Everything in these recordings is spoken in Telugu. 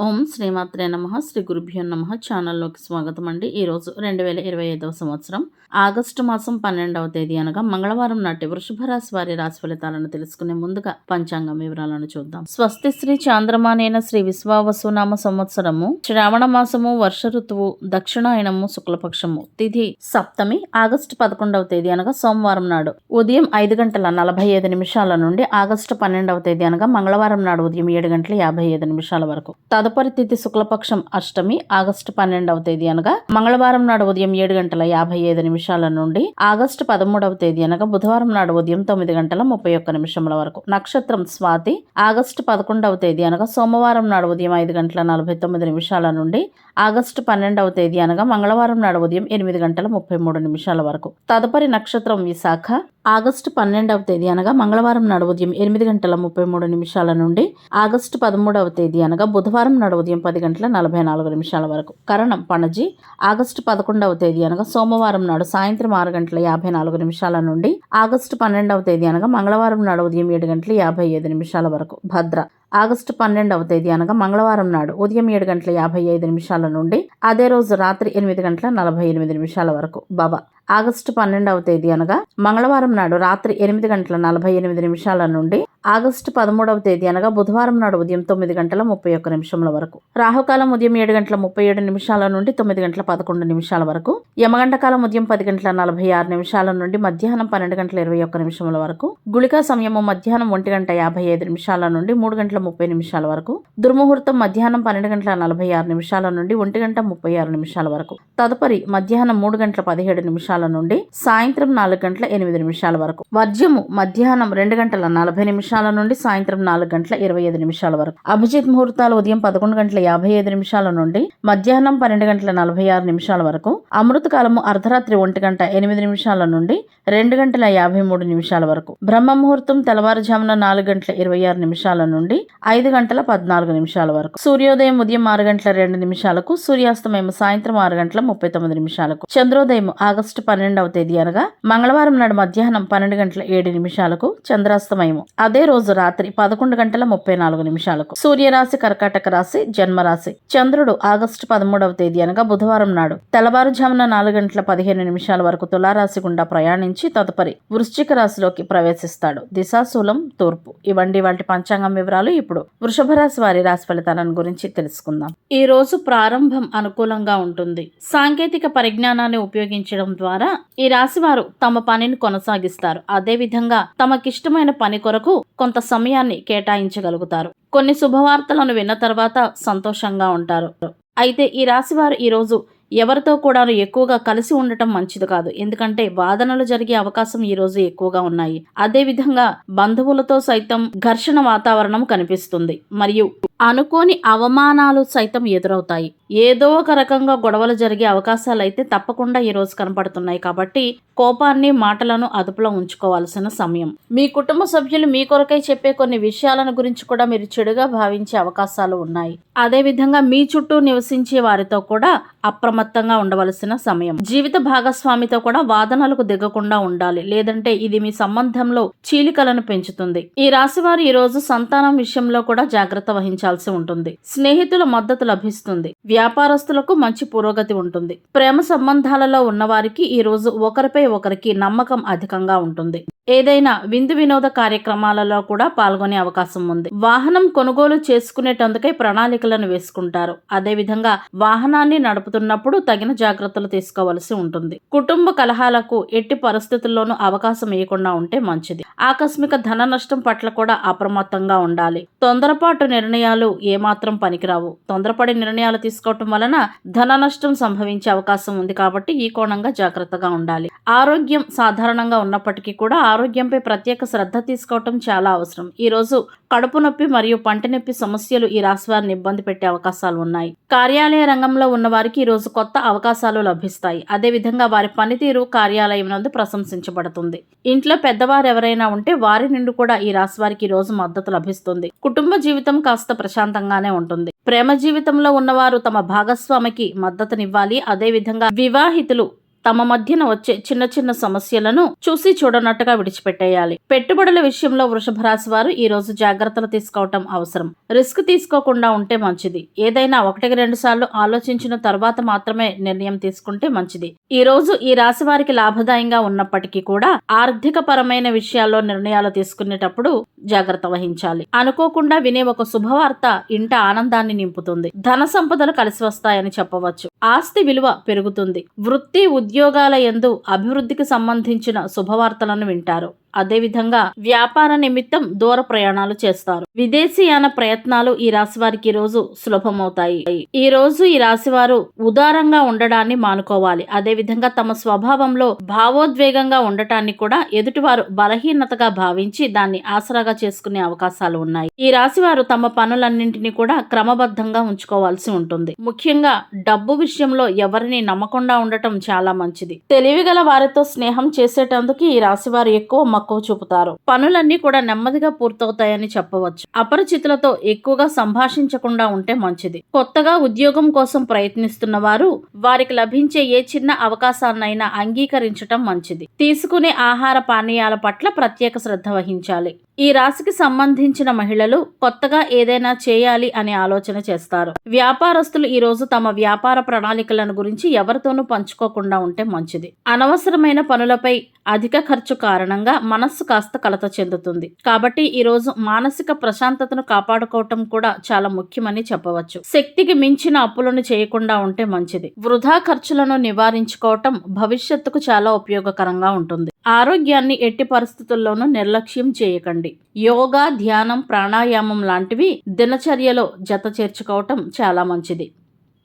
ఓం శ్రీమాత్రే నమ శ్రీ గురుభ్యో నమ. ఛానల్లోకి స్వాగతం అండి. ఈరోజు రెండు వేల ఇరవై ఐదవ సంవత్సరం. ఆగస్టు మాసం పన్నెండవ తేదీ అనగా మంగళవారం నాటి వృషభ రాశి వారి రాశి ఫలితాలను తెలుసుకునే ముందుగా పంచాంగం వివరాలను చూద్దాం. స్వస్తి శ్రీ చాంద్రమానేన శ్రీ విశ్వావసునామ సంవత్సరము శ్రావణ మాసము వర్ష ఋతువు దక్షిణాయనము శుక్లపక్షము. తిథి సప్తమి ఆగస్టు పదకొండవ తేదీ అనగా సోమవారం నాడు. ఉదయం ఐదు గంటల నలభై ఐదు నిమిషాల నుండి ఆగస్టు పన్నెండవ తేదీ అనగా మంగళవారం నాడు ఉదయం ఏడు గంటల యాభై ఐదు నిమిషాల వరకు. తదుపరి తిథి శుక్లపక్షం అష్టమి ఆగస్టు పన్నెండవ తేదీ అనగా మంగళవారం నాడు ఉదయం ఏడు గంటల యాభై ఐదు నిమిషాల నుండి ఆగస్టు పదమూడవ తేదీ అనగా బుధవారం నాడు ఉదయం తొమ్మిది గంటల ముప్పై ఒక్క నిమిషముల వరకు. నక్షత్రం స్వాతి ఆగస్టు పదకొండవ తేదీ అనగా సోమవారం నాడు ఉదయం ఐదు గంటల నలభై తొమ్మిది నిమిషాల నుండి ఆగస్టు పన్నెండవ తేదీ అనగా మంగళవారం నాడు ఉదయం ఎనిమిది గంటల ముప్పై మూడు నిమిషాల వరకు. తదుపరి నక్షత్రం విశాఖ ఆగస్టు పన్నెండవ తేదీ అనగా మంగళవారం నాడు ఉదయం ఎనిమిది గంటల ముప్పై మూడు నిమిషాల నుండి ఆగస్టు పదమూడవ తేదీ అనగా బుధవారం నాడు ఉదయం పది గంటల నలభై నాలుగు నిమిషాల వరకు. కరణం పణజీ. ఆగస్టు పదకొండవ తేదీ అనగా సోమవారం నాడు సాయంత్రం ఆరు గంటల యాభై నాలుగు నిమిషాల నుండి ఆగస్టు పన్నెండవ తేదీ అనగా మంగళవారం నాడు ఉదయం ఏడు గంటల యాభై ఐదు నిమిషాల వరకు. భద్ర. ఆగస్టు పన్నెండవ తేదీ అనగా మంగళవారం నాడు ఉదయం ఏడు గంటల యాభై ఐదు నిమిషాల నుండి అదే రోజు రాత్రి ఎనిమిది గంటల నలభై ఎనిమిది నిమిషాల వరకు. బాబా ఆగస్టు పన్నెండవ తేదీ అనగా మంగళవారం నాడు రాత్రి ఎనిమిది గంటల నలభై ఎనిమిది నిమిషాల నుండి ఆగస్టు పదమూడవ తేదీ అనగా బుధవారం నాడు ఉదయం తొమ్మిది గంటల ముప్పై ఒక్క నిమిషముల వరకు. రాహుకాలం ఉదయం ఏడు గంటల ముప్పై ఏడు నిమిషాల నుండి తొమ్మిది గంటల పదకొండు నిమిషాల వరకు. యమగంట కాలం ఉదయం పది గంటల నలభై ఆరు నిమిషాల నుండి మధ్యాహ్నం పన్నెండు గంటల ఇరవై ఒక్క నిమిషముల వరకు. గుళికా సమయము మధ్యాహ్నం ఒంటి గంట యాభై ఐదు నిమిషాల నుండి మూడు గంటల ముప్పై నిమిషాల వరకు. దుర్ముహూర్తం మధ్యాహ్నం పన్నెండు గంటల నలభై ఆరు నిమిషాల నుండి ఒంటి గంట ముప్పై ఆరు నిమిషాల వరకు. తదుపరి మధ్యాహ్నం మూడు గంటల పదిహేడు నిమిషాల నుండి సాయంత్రం నాలుగు గంటల ఎనిమిది నిమిషాల వరకు. వర్జ్యము మధ్యాహ్నం రెండు గంటల నలభై నిమిషాల నుండి సాయంత్రం నాలుగు గంటల ఇరవై ఐదు నిమిషాల వరకు. అభిజిత్ ముహూర్తాలు ఉదయం పదకొండు గంటల యాభై ఐదు నిమిషాల నుండి మధ్యాహ్నం పన్నెండు గంటల నలభై ఆరు నిమిషాల వరకు. అమృత కాలము అర్ధరాత్రి ఒంటి గంట ఎనిమిది నిమిషాల నుండి రెండు గంటల యాభై మూడు నిమిషాల వరకు. బ్రహ్మ ముహూర్తం తెల్లవారుజామున నాలుగు గంటల ఇరవై ఆరు నిమిషాల నుండి ఐదు గంటల పద్నాలుగు నిమిషాల వరకు. సూర్యోదయం ఉదయం ఆరు గంటల రెండు నిమిషాలకు సూర్యాస్తమయం సాయంత్రం ఆరు గంటల ముప్పై తొమ్మిది నిమిషాలకు. చంద్రోదయం ఆగస్టు పన్నెండవ తేదీ అనగా మంగళవారం నాడు మధ్యాహ్నం పన్నెండు గంటల ఏడు నిమిషాలకు చంద్రాస్తమయము. అదే రోజు రాత్రి పదకొండు గంటల ముప్పై నాలుగు నిమిషాలకు సూర్యరాశి కర్కాటక రాశి జన్మరాశి. చంద్రుడు ఆగస్టు పదమూడవ తేదీ అనగా బుధవారం నాడు తెల్లవారుజామున నాలుగు గంటల పదిహేను నిమిషాల వరకు తులారాశి గుండా ప్రయాణించి తదుపరి వృశ్చిక రాశిలోకి ప్రవేశిస్తాడు. దిశాశూలం తూర్పు. ఇవండి వాటి పంచాంగం వివరాలు ఇప్పుడు వృషభ రాశి వారి రాశి ఫలితాలను గురించి తెలుసుకుందాం. ఈ రోజు ప్రారంభం అనుకూలంగా ఉంటుంది. సాంకేతిక పరిజ్ఞానాన్ని ఉపయోగించడం ద్వారా ఈ రాశి వారు తమ పనిని కొనసాగిస్తారు. అదేవిధంగా తమకిష్టమైన పని కొరకు కొంత సమయాన్ని కేటాయించగలుగుతారు. కొన్ని శుభవార్తలను విన్న తర్వాత సంతోషంగా ఉంటారు. అయితే ఈ రాశి వారు ఈరోజు ఎవరితో కూడా ఎక్కువగా కలిసి ఉండటం మంచిది కాదు. ఎందుకంటే వాదనలు జరిగే అవకాశం ఈ రోజు ఎక్కువగా ఉన్నాయి. అదేవిధంగా బంధువులతో సైతం ఘర్షణ వాతావరణం కనిపిస్తుంది. మరియు అనుకోని అవమానాలు సైతం ఎదురవుతాయి. ఏదో ఒక రకంగా గొడవలు జరిగే అవకాశాలు అయితే తప్పకుండా ఈరోజు కనపడుతున్నాయి కాబట్టి కోపాన్ని మాటలను అదుపులో ఉంచుకోవాల్సిన సమయం. మీ కుటుంబ సభ్యులు మీ కొరకై చెప్పే కొన్ని విషయాలను గురించి కూడా మీరు చెడుగా భావించే అవకాశాలు ఉన్నాయి. అదేవిధంగా మీ చుట్టూ నివసించే వారితో కూడా అప్రమత్తంగా ఉండవలసిన సమయం. జీవిత భాగస్వామితో కూడా వాదనలకు దిగకుండా ఉండాలి. లేదంటే ఇది మీ సంబంధంలో చీలికలను పెంచుతుంది. ఈ రాశి వారు సంతానం విషయంలో కూడా జాగ్రత్త వహించాల్సి ఉంటుంది. స్నేహితుల మద్దతు లభిస్తుంది. వ్యాపారస్తులకు మంచి పురోగతి ఉంటుంది. ప్రేమ సంబంధాలలో ఉన్నవారికి ఈ రోజు ఒకరిపై ఒకరికి నమ్మకం అధికంగా ఉంటుంది. ఏదైనా విందు వినోద కార్యక్రమాలలో కూడా పాల్గొనే అవకాశం ఉంది. వాహనం కొనుగోలు చేసుకునేటందుకై ప్రణాళికలను వేసుకుంటారు. అదేవిధంగా వాహనాన్ని నడుపుతున్నప్పుడు తగిన జాగ్రత్తలు తీసుకోవలసి ఉంటుంది. కుటుంబ కలహాలకు ఎట్టి పరిస్థితుల్లోనూ అవకాశం ఇవ్వకుండా ఉంటే మంచిది. ఆకస్మిక ధన నష్టం పట్ల కూడా అప్రమత్తంగా ఉండాలి. తొందరపాటు నిర్ణయాలు ఏమాత్రం పనికిరావు. తొందరపడి నిర్ణయాలు తీసుకోవటం వలన ధన నష్టం సంభవించే అవకాశం ఉంది కాబట్టి ఈ కోణంగా జాగ్రత్తగా ఉండాలి. ఆరోగ్యం సాధారణంగా ఉన్నప్పటికీ కూడా ఆరోగ్యంపై ప్రత్యేక శ్రద్ధ తీసుకోవటం చాలా అవసరం. ఈ రోజు కడుపు నొప్పి మరియు పంట నొప్పి సమస్యలు ఈ రాశి వారిని ఇబ్బంది పెట్టే అవకాశాలు ఉన్నాయి. కార్యాలయ రంగంలో ఉన్న వారికి ఈ రోజు కొత్త అవకాశాలు లభిస్తాయి. అదేవిధంగా వారి పనితీరు కార్యాలయం నందు ప్రశంసించబడుతుంది. ఇంట్లో పెద్దవారు ఎవరైనా ఉంటే వారి నుండి కూడా ఈ రాశి వారికి ఈరోజు రోజు మద్దతు లభిస్తుంది. కుటుంబ జీవితం కాస్త ప్రశాంతంగానే ఉంటుంది. ప్రేమ జీవితంలో ఉన్నవారు తమ భాగస్వామికి మద్దతునివ్వాలి. అదేవిధంగా వివాహితులు తమ మధ్యన వచ్చే చిన్న చిన్న సమస్యలను చూసి చూడనట్టుగా విడిచిపెట్టేయాలి. పెట్టుబడుల విషయంలో వృషభ రాశి వారు ఈ రోజు జాగ్రత్తలు తీసుకోవటం అవసరం. రిస్క్ తీసుకోకుండా ఉంటే మంచిది. ఏదైనా ఒకటికి రెండు సార్లు ఆలోచించిన తర్వాత మాత్రమే నిర్ణయం తీసుకుంటే మంచిది. ఈ రోజు ఈ రాశి వారికి లాభదాయంగా ఉన్నప్పటికీ కూడా ఆర్థిక పరమైన విషయాల్లో నిర్ణయాలు తీసుకునేటప్పుడు జాగ్రత్త వహించాలి. అనుకోకుండా వినే ఒక శుభవార్త ఇంట ఆనందాన్ని నింపుతుంది. ధన సంపదలు కలిసి వస్తాయని చెప్పవచ్చు. ఆస్తి విలువ పెరుగుతుంది. వృత్తి ఉద్యోగాల యందు అభివృద్ధికి సంబంధించిన శుభవార్తలను వింటారు. అదేవిధంగా వ్యాపార నిమిత్తం దూర ప్రయాణాలు చేస్తారు. విదేశీయాన ప్రయత్నాలు ఈ రాశి వారికి రోజు సులభమవుతాయి. ఈ రోజు ఈ రాశి వారు ఉదారంగా ఉండడాన్ని మానుకోవాలి. అదేవిధంగా తమ స్వభావంలో భావోద్వేగంగా ఉండటాన్ని కూడా ఎదుటివారు బలహీనతగా భావించి దాన్ని ఆసరాగా చేసుకునే అవకాశాలు ఉన్నాయి. ఈ రాశి వారు తమ పనులన్నింటినీ కూడా క్రమబద్ధంగా ఉంచుకోవాల్సి ఉంటుంది. ముఖ్యంగా డబ్బు విషయంలో ఎవరిని నమ్మకుండా ఉండటం చాలా మంచిది. తెలివిగల వారితో స్నేహం చేసేటందుకు ఈ రాశి వారు ఎక్కువ మక్కువ చూపుతారు. పనులన్నీ కూడా నెమ్మదిగా పూర్తవుతాయని చెప్పవచ్చు. అపరిచితులతో ఎక్కువగా సంభాషించకుండా ఉంటే మంచిది. కొత్తగా ఉద్యోగం కోసం ప్రయత్నిస్తున్న వారు వారికి లభించే ఏ చిన్న అవకాశాన్నైనా అంగీకరించటం మంచిది. తీసుకునే ఆహార పానీయాల పట్ల ప్రత్యేక శ్రద్ధ వహించాలి. ఈ రాశికి సంబంధించిన మహిళలు కొత్తగా ఏదైనా చేయాలి అనే ఆలోచన చేస్తారు. వ్యాపారస్తులు ఈ రోజు తమ వ్యాపార ప్రణాళికలను గురించి ఎవరితోనూ పంచుకోకుండా ఉంటే మంచిది. అనవసరమైన పనులపై అధిక ఖర్చు కారణంగా మనస్సు కాస్త కలత చెందుతుంది. కాబట్టి ఈరోజు మానసిక ప్రశాంతతను కాపాడుకోవటం కూడా చాలా ముఖ్యమని చెప్పవచ్చు. శక్తికి మించిన అప్పులను చేయకుండా ఉంటే మంచిది. వృధా ఖర్చులను నివారించుకోవటం భవిష్యత్తుకు చాలా ఉపయోగకరంగా ఉంటుంది. ఆరోగ్యాన్ని ఎట్టి పరిస్థితుల్లోనూ నిర్లక్ష్యం చేయకండి. యోగా ధ్యానం ప్రాణాయామం లాంటివి దినచర్యలో జత చేర్చుకోవటం చాలా మంచిది.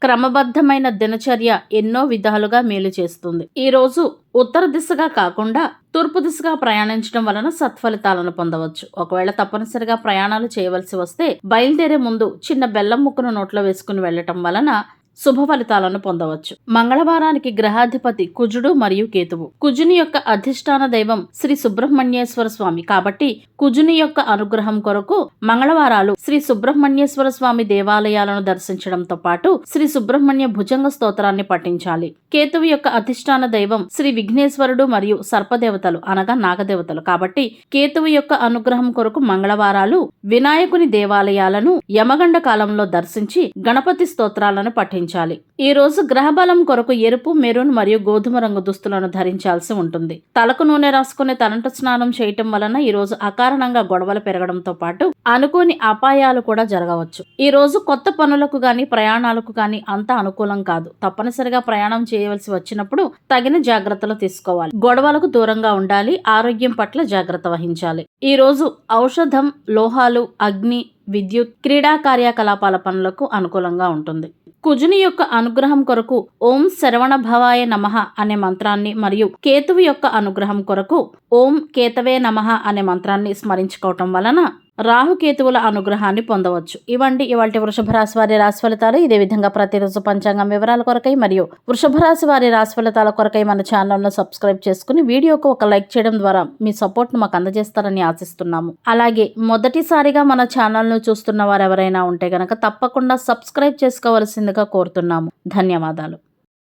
క్రమబద్ధమైన దినచర్య ఎన్నో విధాలుగా మేలు చేస్తుంది. ఈరోజు ఉత్తర దిశగా కాకుండా తూర్పు దిశగా ప్రయాణించడం వలన సత్ఫలితాలను పొందవచ్చు. ఒకవేళ తప్పనిసరిగా ప్రయాణాలు చేయవలసి వస్తే బయలుదేరే ముందు చిన్న బెల్లం ముక్కను నోట్లో వేసుకుని వెళ్ళటం వలన శుభ ఫలితాలను పొందవచ్చు. మంగళవారానికి గ్రహాధిపతి కుజుడు మరియు కేతువు. కుజుని యొక్క అధిష్టాన దైవం శ్రీ సుబ్రహ్మణ్యేశ్వర స్వామి కాబట్టి కుజుని యొక్క అనుగ్రహం కొరకు మంగళవారాలు శ్రీ సుబ్రహ్మణ్యేశ్వర స్వామి దేవాలయాలను దర్శించడంతో పాటు శ్రీ సుబ్రహ్మణ్య భుజంగ స్తోత్రాన్ని పఠించాలి. కేతువు యొక్క అధిష్టాన దైవం శ్రీ విఘ్నేశ్వరుడు మరియు సర్పదేవతలు అనగా నాగదేవతలు కాబట్టి కేతువు యొక్క అనుగ్రహం కొరకు మంగళవారాలు వినాయకుని దేవాలయాలను యమగండ కాలంలో దర్శించి గణపతి స్తోత్రాలను పఠించాలి. ఈ రోజు గ్రహబలం కొరకు ఎరుపు మెరూన్ మరియు గోధుమ రంగు దుస్తులను ధరించాల్సి ఉంటుంది. తలకు నూనె రాసుకుని తనంట స్నానం చేయటం వలన ఈ రోజు అకారణంగా గొడవలు పెరగడంతో పాటు అనుకోని అపాయాలు కూడా జరగవచ్చు. ఈ రోజు కొత్త పనులకు గాని ప్రయాణాలకు గాని అంత అనుకూలం కాదు. తప్పనిసరిగా ప్రయాణం చేయవలసి వచ్చినప్పుడు తగిన జాగ్రత్తలు తీసుకోవాలి. గొడవలకు దూరంగా ఉండాలి. ఆరోగ్యం పట్ల జాగ్రత్త వహించాలి. ఈ రోజు ఔషధం లోహాలు అగ్ని విద్యుత్ క్రీడా కార్యకలాపాల పనులకు అనుకూలంగా ఉంటుంది. కుజుని యొక్క అనుగ్రహం కొరకు ఓం శరవణ భవాయ నమః అనే మంత్రాన్ని మరియు కేతువు యొక్క అనుగ్రహం కొరకు ఓం కేతవే నమః అనే మంత్రాన్ని స్మరించుకోవటం వలన రాహుకేతువుల అనుగ్రహాన్ని పొందవచ్చు. ఇవండి ఇవాళ వృషభ రాశి వారి రాశి ఫలితాలు ఇదే విధంగా ప్రతిరోజు పంచాంగం వివరాల కొరకై మరియు వృషభ రాశి వారి రాశి ఫలితాల కొరకై మన ఛానల్ను సబ్స్క్రైబ్ చేసుకుని వీడియోకు ఒక లైక్ చేయడం ద్వారా మీ సపోర్ట్ను మాకు అందజేస్తారని ఆశిస్తున్నాము. అలాగే మొదటిసారిగా మన ఛానల్ను చూస్తున్న వారు ఎవరైనా ఉంటే గనక తప్పకుండా సబ్స్క్రైబ్ చేసుకోవలసిందిగా కోరుతున్నాము. ధన్యవాదాలు.